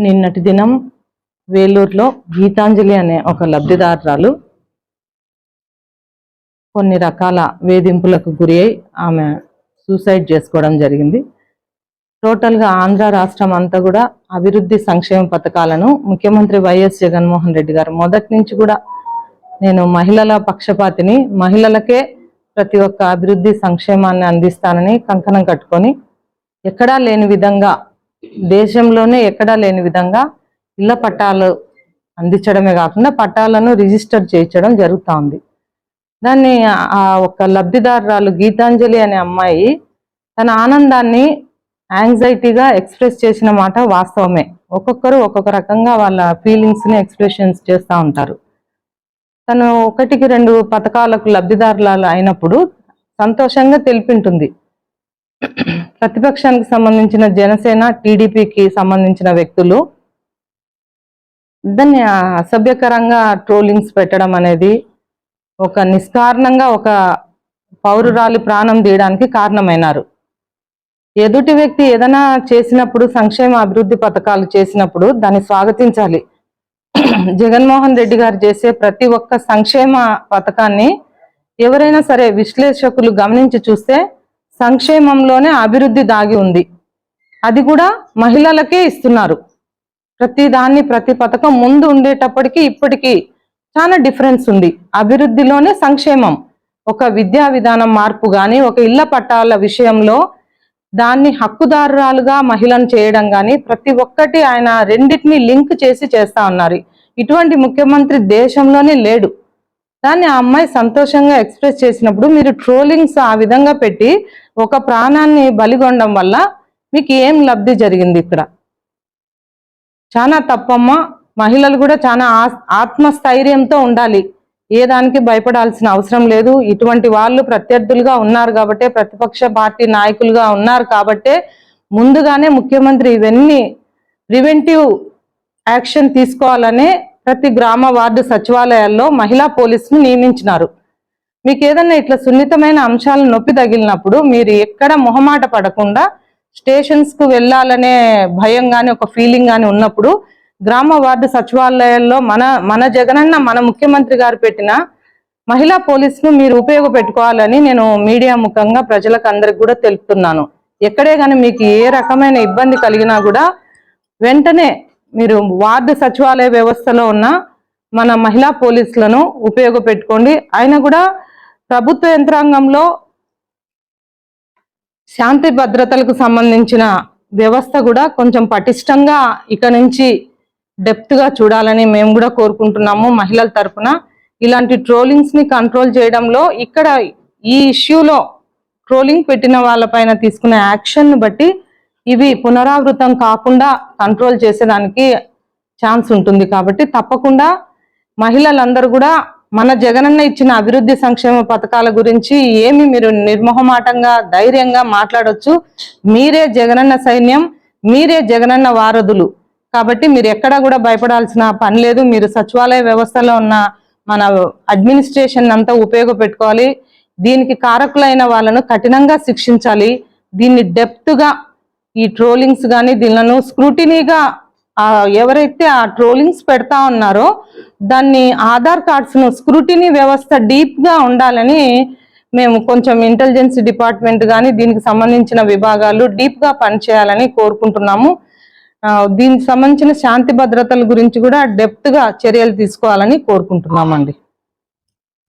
నిన్నటి దినం వేలూరులో గీతాంజలి అనే ఒక లబ్ధిదారురాలు కొన్ని రకాల వేధింపులకు గురి అయి ఆమె సూసైడ్ చేసుకోవడం జరిగింది. టోటల్గా ఆంధ్ర రాష్ట్రం అంతా కూడా అభివృద్ధి సంక్షేమ పథకాలను ముఖ్యమంత్రి వైఎస్ జగన్మోహన్ రెడ్డి గారు మొదటి నుంచి కూడా నేను మహిళల పక్షపాతిని మహిళలకే ప్రతి ఒక్క అభివృద్ధి సంక్షేమాన్ని అందిస్తానని కంకణం కట్టుకొని ఎక్కడా లేని విధంగా దేశంలోనే ఎక్కడా లేని విధంగా ఇళ్ళ పట్టాలు అందించడమే కాకుండా పట్టాలను రిజిస్టర్ చేయించడం జరుగుతూ ఉంది దాన్ని ఆ ఒక లబ్ధిదారురాలు గీతాంజలి అనే అమ్మాయి తన ఆనందాన్ని యాంగ్జైటీగా ఎక్స్ప్రెస్ చేసిన మాట వాస్తవమే. ఒక్కొక్కరు ఒక్కొక్క రకంగా వాళ్ళ ఫీలింగ్స్ని ఎక్స్ప్రెషన్స్ చేస్తూ ఉంటారు. తను ఒకటికి రెండు పథకాలకు లబ్ధిదారుల అయినప్పుడు సంతోషంగా తెలిపింటుంది. ప్రతిపక్షానికి సంబంధించిన జనసేన టీడీపీకి సంబంధించిన వ్యక్తులు దాన్ని అసభ్యకరంగా ట్రోలింగ్స్ పెట్టడం అనేది ఒక నిష్కారణంగా ఒక పౌరురాలి ప్రాణం తీయడానికి కారణమైనారు. ఎదుటి వ్యక్తి ఏదైనా చేసినప్పుడు సంక్షేమ అభివృద్ధి పథకాలు చేసినప్పుడు దాన్ని స్వాగతించాలి. జగన్మోహన్ రెడ్డి గారు చేసే ప్రతి ఒక్క సంక్షేమ పథకాన్ని ఎవరైనా సరే విశ్లేషకులు గమనించి చూస్తే సంక్షేమంలోనే అభివృద్ధి దాగి ఉంది. అది కూడా మహిళలకే ఇస్తున్నారు. ప్రతి దాన్ని ప్రతి పథకం ముందు ఉండేటప్పటికీ ఇప్పటికీ చాలా డిఫరెన్స్ ఉంది. అభివృద్ధిలోనే సంక్షేమం. ఒక విద్యా విధానం మార్పు కానీ ఒక ఇళ్ళ పట్టాల విషయంలో దాన్ని హక్కుదారురాలుగా మహిళను చేయడం కానీ ప్రతి ఒక్కటి ఆయన రెండింటిని లింక్ చేసి చేస్తా ఉన్నారు. ఇటువంటి ముఖ్యమంత్రి దేశంలోనే లేడు. దాన్ని ఆ అమ్మాయి సంతోషంగా ఎక్స్ప్రెస్ చేసినప్పుడు మీరు ట్రోలింగ్స్ ఆ విధంగా పెట్టి ఒక ప్రాణాన్ని బలిగొనడం వల్ల మీకు ఏం లబ్ధి జరిగింది ఇక్కడ? చాలా తప్పమ్మా. మహిళలు కూడా చాలా ఆత్మస్థైర్యంతో ఉండాలి. ఏ దానికి భయపడాల్సిన అవసరం లేదు. ఇటువంటి వాళ్ళు ప్రత్యర్థులుగా ఉన్నారు కాబట్టే ప్రతిపక్ష పార్టీ నాయకులుగా ఉన్నారు కాబట్టే ముందుగానే ముఖ్యమంత్రి ఇవన్నీ ప్రివెంటివ్ యాక్షన్ తీసుకోవాలనే ప్రతి గ్రామ వార్డు సచివాలయాల్లో మహిళా పోలీసును నియమించినారు. మీకు ఏదన్నా ఇట్లా సున్నితమైన అంశాలను నొప్పి తగిలినప్పుడు మీరు ఎక్కడ మొహమాట పడకుండా స్టేషన్స్కు వెళ్ళాలనే భయం కానీ ఒక ఫీలింగ్ కానీ ఉన్నప్పుడు గ్రామ వార్డు సచివాలయాల్లో మన మన జగనన్న మన ముఖ్యమంత్రి గారు పెట్టిన మహిళా పోలీసును మీరు ఉపయోగపెట్టుకోవాలని నేను మీడియా ముఖంగా ప్రజలకు అందరికి కూడా తెలుపుతున్నాను. ఎక్కడే కానీ మీకు ఏ రకమైన ఇబ్బంది కలిగినా కూడా వెంటనే మీరు వార్డు సచివాలయ వ్యవస్థలో ఉన్న మన మహిళా పోలీసులను ఉపయోగపెట్టుకోండి. ఆయన కూడా ప్రభుత్వ యంత్రాంగంలో శాంతి భద్రతలకు సంబంధించిన వ్యవస్థ కూడా కొంచెం పటిష్టంగా ఇక నుంచి డెప్త్గా చూడాలని మేము కూడా కోరుకుంటున్నాము మహిళల తరపున ఇలాంటి ట్రోలింగ్స్ని కంట్రోల్ చేయడంలో ఇక్కడ ఈ ఇష్యూలో ట్రోలింగ్ పెట్టిన వాళ్ళపైన తీసుకునే యాక్షన్ను బట్టి ఇవి పునరావృతం కాకుండా కంట్రోల్ చేసేదానికి ఛాన్స్ ఉంటుంది కాబట్టి తప్పకుండా మహిళలందరూ కూడా మన జగనన్న ఇచ్చిన అభివృద్ధి సంక్షేమ పథకాల గురించి ఏమి మీరు నిర్మోహమాటంగా ధైర్యంగా మాట్లాడొచ్చు. మీరే జగనన్న సైన్యం మీరే జగనన్న వారధులు. కాబట్టి మీరు ఎక్కడా కూడా భయపడాల్సిన పని లేదు. మీరు సచివాలయ వ్యవస్థలో ఉన్న మన అడ్మినిస్ట్రేషన్ అంతా ఉపయోగపెట్టుకోవాలి. దీనికి కారకులైన వాళ్ళను కఠినంగా శిక్షించాలి. దీన్ని డెప్త్గా ఈ ట్రోలింగ్స్ కానీ దీనిలను స్క్రూటినీగా ఎవరైతే ఆ ట్రోలింగ్స్ పెడతా ఉన్నారో దాన్ని ఆధార్ కార్డ్స్ను స్క్రూటినీ వ్యవస్థ డీప్గా ఉండాలని మేము కొంచెం ఇంటెలిజెన్స్ డిపార్ట్మెంట్ కానీ దీనికి సంబంధించిన విభాగాలు డీప్గా పనిచేయాలని కోరుకుంటున్నాము. దీనికి సంబంధించిన శాంతి భద్రతల గురించి కూడా డెప్త్గా చర్యలు తీసుకోవాలని కోరుకుంటున్నామండి.